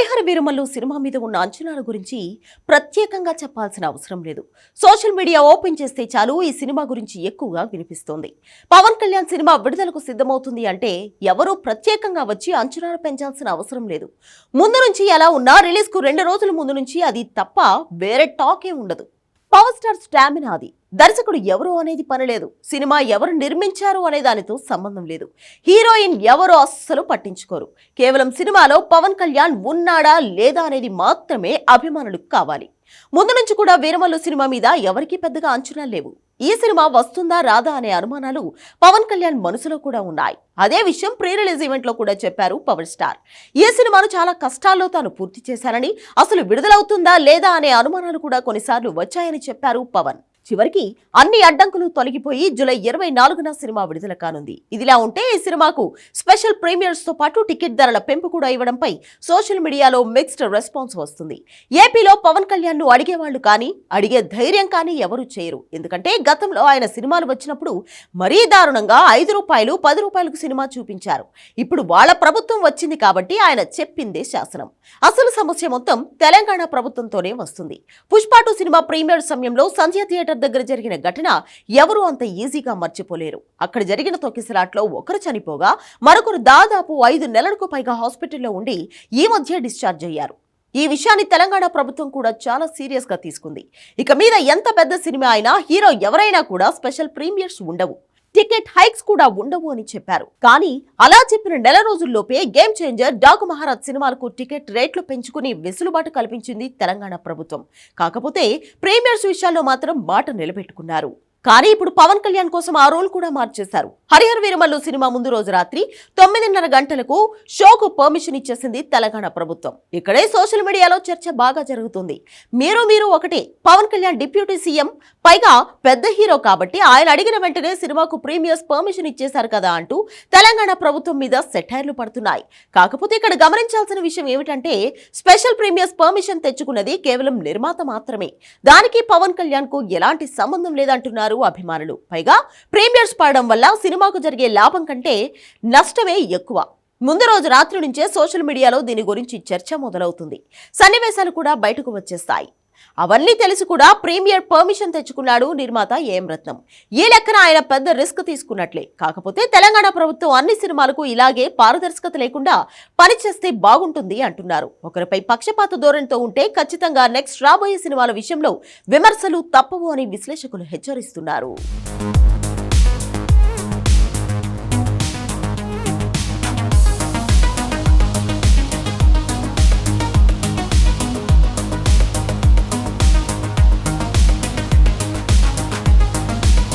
Harihara Veeramallu cinema మీద ఉన్న అంచనాల గురించి ప్రత్యేకంగా చెప్పాల్సిన అవసరం లేదు. సోషల్ మీడియా ఓపెన్ చేస్తే చాలు ఈ సినిమా గురించి ఎక్కువగా వినిపిస్తోంది. పవన్ కళ్యాణ్ సినిమా విడుదలకు సిద్ధమవుతుంది అంటే ఎవరూ ప్రత్యేకంగా వచ్చి అంచనాలు పెంచాల్సిన అవసరం లేదు. ముందు నుంచి ఎలా ఉన్నా రిలీజ్కు రెండు రోజుల ముందు నుంచి అది తప్ప వేరే టాకే ఉండదు. పవర్ స్టార్ స్టామినా అది. దర్శకుడు ఎవరు అనేది పనిలేదు సినిమా ఎవరు నిర్మించారు అనే దానితో సంబంధం లేదు. హీరోయిన్ ఎవరు అస్సలు పట్టించుకోరు. కేవలం సినిమాలో పవన్ కళ్యాణ్ ఉన్నాడా లేదా అనేది మాత్రమే అభిమానులకు కావాలి. ముందు నుంచి కూడా వీరమల్లు సినిమా మీద ఎవరికీ పెద్దగా అంచనా లేవు. ఈ సినిమా వస్తుందా రాదా అనే అనుమానాలు పవన్ కళ్యాణ్ మనసులో కూడా ఉన్నాయి. అదే విషయం ప్రీ రిలీజ్ ఈవెంట్లో కూడా చెప్పారు పవర్ స్టార్. ఈ సినిమాను చాలా కష్టాల్లో తాను పూర్తి చేశానని అసలు విడుదలవుతుందా లేదా అనే అనుమానాలు కూడా కొన్నిసార్లు వచ్చాయని చెప్పారు పవన్. చివరికి అన్ని అడ్డంకులు తొలగిపోయి జూలై ఇరవై నాలుగున సినిమా విడుదల కానుంది. ఇదిలా ఉంటే ఈ సినిమాకు స్పెషల్ ప్రీమియర్స్తో పాటు టికెట్ ధరల పెంపు కూడా ఇవ్వడంపై సోషల్ మీడియాలో మిక్స్డ్ రెస్పాన్స్ వస్తుంది. ఏపీలో పవన్ కళ్యాణ్ను అడిగేవాళ్ళు కానీ అడిగే ధైర్యం కానీ ఎవరు చేయరు. ఎందుకంటే గతంలో ఆయన సినిమాలు వచ్చినప్పుడు మరీ దారుణంగా ఐదు రూపాయలు పది రూపాయలకు సినిమా చూపించారు. ఇప్పుడు వాళ్ళ ప్రభుత్వం వచ్చింది కాబట్టి ఆయన చెప్పిందే శాసనం. అసలు సమస్య మొత్తం తెలంగాణ ప్రభుత్వంతోనే వస్తుంది. పుష్పాటు సినిమా ప్రీమియర్ సమయంలో సంధ్య థియేటర్ దగ్గర జరిగిన ఘటన ఎవరూ అంత ఈజీగా మర్చిపోలేరు. అక్కడ జరిగిన తొక్కిసలాట్లో ఒకరు చనిపోగా మరొకరు దాదాపు ఐదు నెలలకు పైగా హాస్పిటల్లో ఉండి ఈ మధ్య డిశ్చార్జ్ అయ్యారు. ఈ విషయాన్ని తెలంగాణ ప్రభుత్వం కూడా చాలా సీరియస్గా తీసుకుంది. ఇక మీద ఎంత పెద్ద సినిమా అయినా హీరో ఎవరైనా కూడా స్పెషల్ ప్రీమియర్స్ ఉండవు. టికెట్ హైక్స్ కూడా ఉండవు అని చెప్పారు. కానీ అలా చెప్పిన నెల రోజుల్లోపే గేమ్ చేంజర్ డాగ్ మహారాజ్ సినిమాలకు టికెట్ రేట్లు పెంచుకుని వెసులుబాటు కల్పించింది తెలంగాణ ప్రభుత్వం. కాకపోతే ప్రీమియర్స్ విషయాల్లో మాత్రం మాట నిలబెట్టుకున్నారు. కానీ ఇప్పుడు పవన్ కళ్యాణ్ కోసం ఆ రోల్ కూడా మార్చేశారు. హరిహర వీరమల్లు సినిమా ముందు రోజు రాత్రి తొమ్మిదిన్నర గంటలకు షోకు పర్మిషన్ ఇచ్చేసింది తెలంగాణ ప్రభుత్వం. ఇక్కడే సోషల్ మీడియాలో చర్చ బాగా జరుగుతుంది. మీరు మీరు ఒకటే పవన్ కళ్యాణ్ డిప్యూటీ సీఎం పైగా పెద్ద హీరో కాబట్టి ఆయన అడిగిన వెంటనే సినిమాకు ప్రీమియర్స్ పర్మిషన్ ఇచ్చేశారు కదా అంటూ తెలంగాణ ప్రభుత్వం మీద సెటైర్లు పడుతున్నాయి. కాకపోతే ఇక్కడ గమనించాల్సిన విషయం ఏమిటంటే స్పెషల్ ప్రీమియర్స్ పర్మిషన్ తెచ్చుకున్నది కేవలం నిర్మాత మాత్రమే. దానికి పవన్ కళ్యాణ్కు ఎలాంటి సంబంధం లేదంటున్నారు. అభిమానులు. పైగా ప్రీమియర్స్ పడడం వల్ల సినిమాకు జరిగే లాభం కంటే నష్టమే ఎక్కువ. ముందు రోజు రాత్రి నుంచే సోషల్ మీడియాలో దీని గురించి చర్చ మొదలవుతుంది. సన్నివేశాలు కూడా బయటకు వచ్చేస్తాయి. అవన్నీ తెలిసి కూడా ప్రీమియర్ పర్మిషన్ తెచ్చుకున్నాడు నిర్మాత ఏం రత్నం. ఈ లెక్కన ఆయన పెద్ద రిస్క్ తీసుకున్నట్లే. కాకపోతే తెలంగాణ ప్రభుత్వం అన్ని సినిమాలకు ఇలాగే పారదర్శకత లేకుండా పనిచేస్తే బాగుంటుంది అంటున్నారు. ఒకరిపై పక్షపాత ధోరణితో ఉంటే ఖచ్చితంగా నెక్స్ట్ రాబోయే సినిమాల విషయంలో విమర్శలు తప్పవు అని విశ్లేషకులు హెచ్చరిస్తున్నారు.